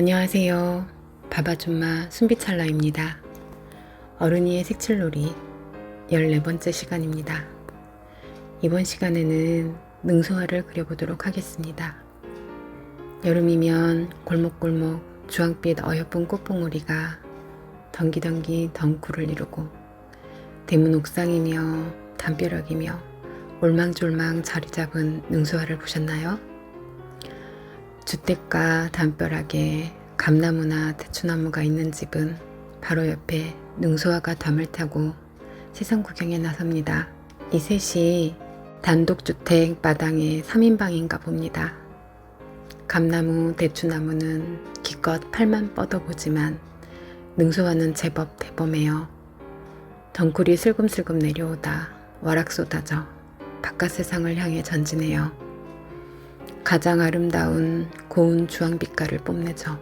안녕하세요. 바바줌마 순비찰라입니다. 어른이의 색칠놀이 14번째 시간입니다. 이번 시간에는 능소화를 그려보도록 하겠습니다. 여름이면 골목골목 주황빛 어여쁜 꽃봉오리가 덩기덩기 덩쿨을 이루고 대문 옥상이며 담벼락이며 올망졸망 자리 잡은 능소화를 보셨나요? 주택가 담벼락에 감나무나 대추나무가 있는 집은 바로 옆에 능소화가 담을 타고 세상 구경에 나섭니다. 이 셋이 단독주택 마당의 3인방인가 봅니다. 감나무, 대추나무는 기껏 팔만 뻗어보지만 능소화는 제법 대범해요. 덩굴이 슬금슬금 내려오다 와락 쏟아져 바깥 세상을 향해 전진해요. 가장 아름다운 고운 주황빛깔을 뽐내죠.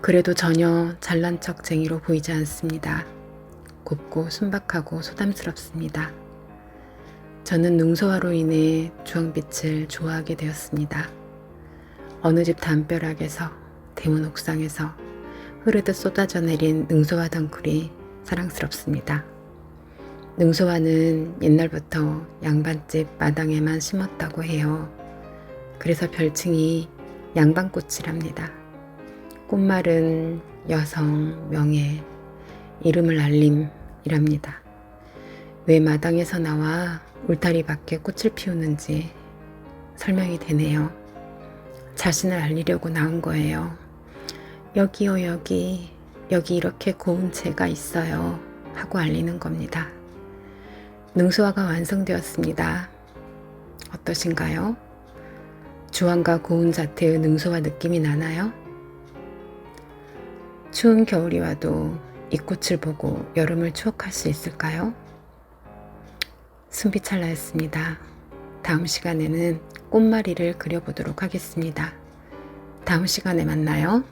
그래도 전혀 잘난 척 쟁이로 보이지 않습니다. 곱고 순박하고 소담스럽습니다. 저는 능소화로 인해 주황빛을 좋아하게 되었습니다. 어느 집 담벼락에서 대문 옥상에서 흐르듯 쏟아져 내린 능소화 덩굴이 사랑스럽습니다. 능소화는 옛날부터 양반집 마당에만 심었다고 해요. 그래서 별칭이 양반꽃이랍니다. 꽃말은 여성, 명예, 이름을 알림이랍니다. 왜 마당에서 나와 울타리 밖에 꽃을 피우는지 설명이 되네요. 자신을 알리려고 나온 거예요. 여기요, 여기, 여기 이렇게 고운 채가 있어요. 하고 알리는 겁니다. 능소화가 완성되었습니다. 어떠신가요? 주황과 고운 자태의 능소화 느낌이 나나요? 추운 겨울이 와도 이 꽃을 보고 여름을 추억할 수 있을까요? 순비찰나였습니다. 다음 시간에는 꽃마리를 그려보도록 하겠습니다. 다음 시간에 만나요.